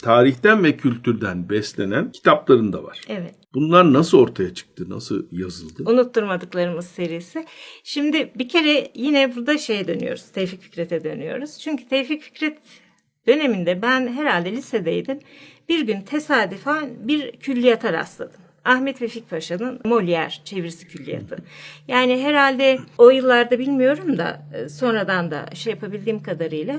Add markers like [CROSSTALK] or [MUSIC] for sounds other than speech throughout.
tarihten ve kültürden beslenen kitapların da var. Evet. Bunlar nasıl ortaya çıktı? Nasıl yazıldı? Unutturmadıklarımız serisi. Şimdi bir kere yine burada şeye dönüyoruz. Tevfik Fikret'e dönüyoruz. Çünkü Tevfik Fikret döneminde ben herhalde lisedeydim. Bir gün tesadüfen bir külliyata rastladım. Ahmet Vefik Paşa'nın Molière çevirisi külliyatı. Yani herhalde o yıllarda bilmiyorum da e, sonradan da şey yapabildiğim kadarıyla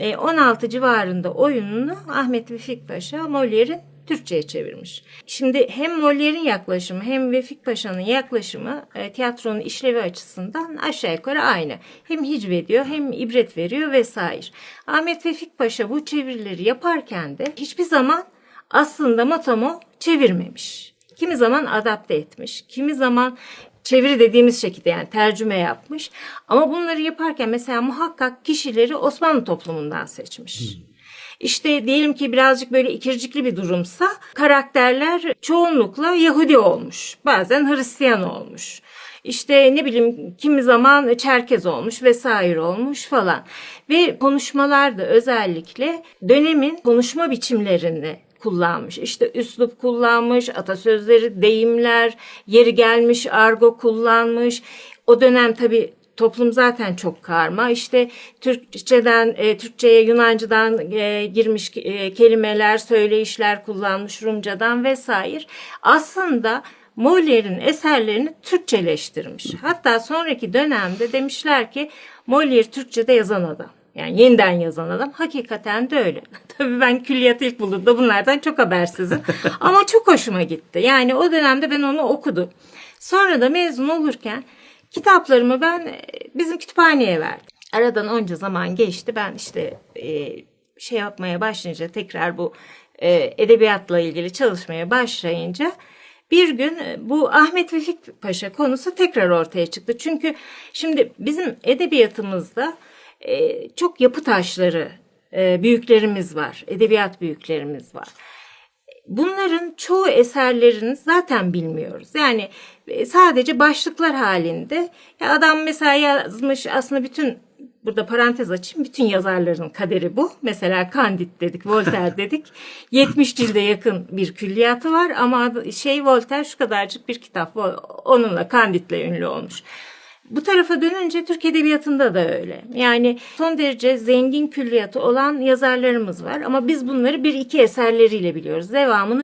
16 civarında oyununu Ahmet Vefik Paşa Molière'in Türkçe'ye çevirmiş. Şimdi hem Molière'in yaklaşımı hem Vefik Paşa'nın yaklaşımı e, tiyatronun işlevi açısından aşağı yukarı aynı. Hem hicvediyor hem ibret veriyor vesaire. Ahmet Vefik Paşa bu çevirileri yaparken de hiçbir zaman aslında Matomo çevirmemiş. Kimi zaman adapte etmiş, kimi zaman çeviri dediğimiz şekilde yani tercüme yapmış. Ama bunları yaparken mesela muhakkak kişileri Osmanlı toplumundan seçmiş. İşte diyelim ki birazcık böyle ikircikli bir durumsa karakterler çoğunlukla Yahudi olmuş. Bazen Hristiyan olmuş. İşte ne bileyim kimi zaman Çerkez olmuş vesaire olmuş falan. Ve konuşmalarda özellikle dönemin konuşma biçimlerini kullanmış. İşte üslup kullanmış, atasözleri, deyimler, yeri gelmiş argo kullanmış. O dönem tabii toplum zaten çok karma. İşte Türkçeden, e, Türkçe'ye Yunancıdan e, girmiş e, kelimeler, söyleyişler kullanmış Rumcadan vesaire. Aslında Molière'in eserlerini Türkçeleştirmiş. Hatta sonraki dönemde demişler ki Molière Türkçe'de yazan adam. Yani yeniden yazan adam. Hakikaten de öyle. [LAUGHS] Tabii ben külliyatı ilk bulduğumda bunlardan çok habersizim. [LAUGHS] Ama çok hoşuma gitti. Yani o dönemde ben onu okudum. Sonra da mezun olurken kitaplarımı ben e, bizim kütüphaneye verdim. Aradan onca zaman geçti. Ben işte e, şey yapmaya başlayınca tekrar bu e, edebiyatla ilgili çalışmaya başlayınca bir gün e, bu Ahmet Vefik Paşa konusu tekrar ortaya çıktı. Çünkü şimdi bizim edebiyatımızda e, çok yapı taşları e, büyüklerimiz var, edebiyat büyüklerimiz var. Bunların çoğu eserlerini zaten bilmiyoruz. Yani e, sadece başlıklar halinde. Ya adam mesela yazmış aslında bütün burada parantez açayım. Bütün yazarların kaderi bu. Mesela Candide dedik, Voltaire [LAUGHS] dedik. 70 cilde yakın bir külliyatı var ama şey Voltaire şu kadarcık bir kitap. Onunla Candide'le ünlü olmuş. Bu tarafa dönünce Türk Edebiyatı'nda da öyle. Yani son derece zengin külliyatı olan yazarlarımız var ama biz bunları bir iki eserleriyle biliyoruz. Devamını